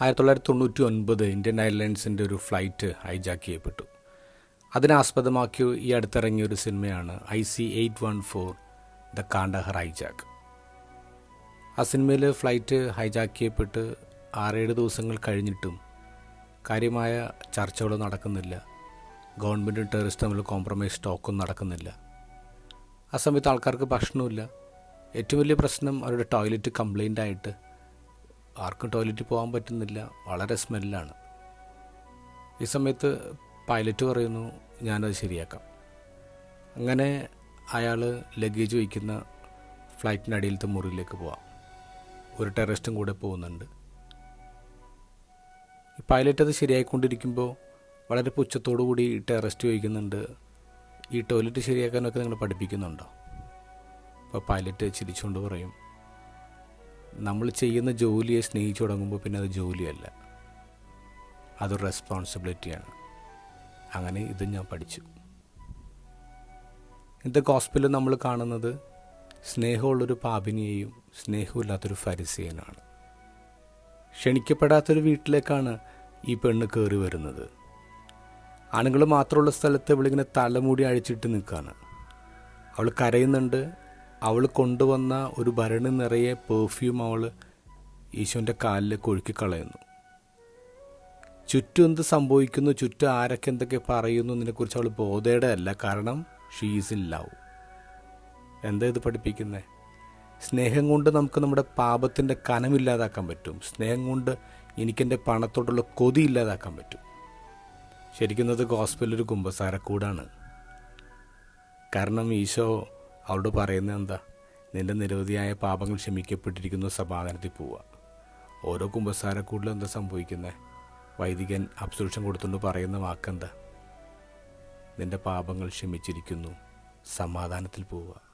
ആയിരത്തി തൊള്ളായിരത്തി തൊണ്ണൂറ്റി ഒൻപത് ഇന്ത്യൻ എയർലൈൻസിന്റെ ഒരു ഫ്ലൈറ്റ് ഹൈജാക്ക് ചെയ്യപ്പെട്ടു. അതിനാസ്പദമാക്കി ഈ അടുത്തിറങ്ങിയ ഒരു സിനിമയാണ് I C eight one four the Kandahar hijack. ആ സിനിമയിൽ ഫ്ലൈറ്റ് ഹൈജാക്ക് ചെയ്യപ്പെട്ട് ആറേഴ് ദിവസങ്ങൾ കഴിഞ്ഞിട്ടും കാര്യമായ ചർച്ചകൾ നടക്കുന്നില്ല. ഗവൺമെന്റും ടെററിസ്റ്റ് തമ്മിൽ കോംപ്രമൈസ് ടോക്കൊന്നും നടക്കുന്നില്ല. ആ സമയത്ത് ആൾക്കാർക്ക് ഭക്ഷണമില്ല ഏറ്റവും വലിയ പ്രശ്നം അവരുടെ ടോയ്ലറ്റ് കംപ്ലൈന്റ് ആയിട്ട് ആർക്കും ടോയ്ലറ്റിൽ പോകാൻ പറ്റുന്നില്ല. വളരെ സ്മെല്ലാണ്. ഈ സമയത്ത് പൈലറ്റ് പറയുന്നു ഞാനത് ശരിയാക്കാം. അങ്ങനെ അയാൾ ലഗേജ് വയ്ക്കുന്ന ഫ്ലൈറ്റിനടിയിലത്തെ മുറിയിലേക്ക് പോവാം. ഒരു ടെററിസ്റ്റും കൂടെ പോകുന്നുണ്ട്. ഈ പൈലറ്റ് അത് ശരിയായിക്കൊണ്ടിരിക്കുമ്പോൾ വളരെ പുച്ഛത്തോടു കൂടി ടെററിസ്റ്റ് ചോദിക്കുന്നുണ്ട് ഈ ടോയ്ലറ്റ് ശരിയാക്കാനൊക്കെ നിങ്ങൾ പഠിപ്പിക്കുന്നുണ്ടോ? അപ്പോൾ പൈലറ്റ് ചിരിച്ചുകൊണ്ട് പറയും നമ്മൾ ചെയ്യുന്ന ജോലിയെ സ്നേഹിച്ചു തുടങ്ങുമ്പോൾ പിന്നെ അത് ജോലിയല്ല. അതൊരു റെസ്പോൺസിബിലിറ്റിയാണ് അങ്ങനെ ഇത് ഞാൻ പഠിച്ചു. ഇന്നത്തെ ഹോസ്പിറ്റലിൽ നമ്മൾ കാണുന്നത് സ്നേഹമുള്ളൊരു പാപിനിയെയും സ്നേഹമില്ലാത്തൊരു ഫരിസേനാണ്. ക്ഷണിക്കപ്പെടാത്തൊരു വീട്ടിലേക്കാണ് ഈ പെണ്ണ് കയറി വരുന്നത്. ആണുങ്ങൾ മാത്രമുള്ള സ്ഥലത്ത് ഇവളിങ്ങനെ തലമൂടി അഴിച്ചിട്ട് നിൽക്കുകയാണ് അവൾ കരയുന്നുണ്ട് അവൾ കൊണ്ടുവന്ന ഒരു ഭരണി നിറയെ പെർഫ്യൂം അവൾ ഈശോന്റെ കാലിലേക്ക് ഒഴുക്കി കളയുന്നു. ചുറ്റും എന്ത് സംഭവിക്കുന്നു? ചുറ്റും ആരൊക്കെ എന്തൊക്കെ പറയുന്നു? എന്നതിനെക്കുറിച്ച് അവൾ ബോധയുടെ അല്ല. കാരണം ഷീസ് ഇൻ ലവ് എന്താ ഇത് പഠിപ്പിക്കുന്നത് സ്നേഹം കൊണ്ട് നമുക്ക് നമ്മുടെ പാപത്തിന്റെ കനമില്ലാതാക്കാൻ പറ്റും. സ്നേഹം കൊണ്ട് എനിക്കെന്റെ പണത്തോടുള്ള കൊതി ഇല്ലാതാക്കാൻ പറ്റും. ശരിക്കും അത് കുമ്പസാരക്കൂടാണ്. കാരണം ഈശോ അവളോട് പറയുന്നത് എന്താ? നിന്റെ നിരവധിയായ പാപങ്ങൾ ക്ഷമിക്കപ്പെട്ടിരിക്കുന്ന സമാധാനത്തിൽ പോവുക. ഓരോ കുമ്പസാരക്കൂടിലും എന്താ സംഭവിക്കുന്നത് വൈദികൻ അബ്സൊല്യൂഷൻ കൊടുത്തുകൊണ്ട് പറയുന്ന വാക്കെന്താ? നിന്റെ പാപങ്ങൾ ക്ഷമിച്ചിരിക്കുന്നു. സമാധാനത്തിൽ പോവുക.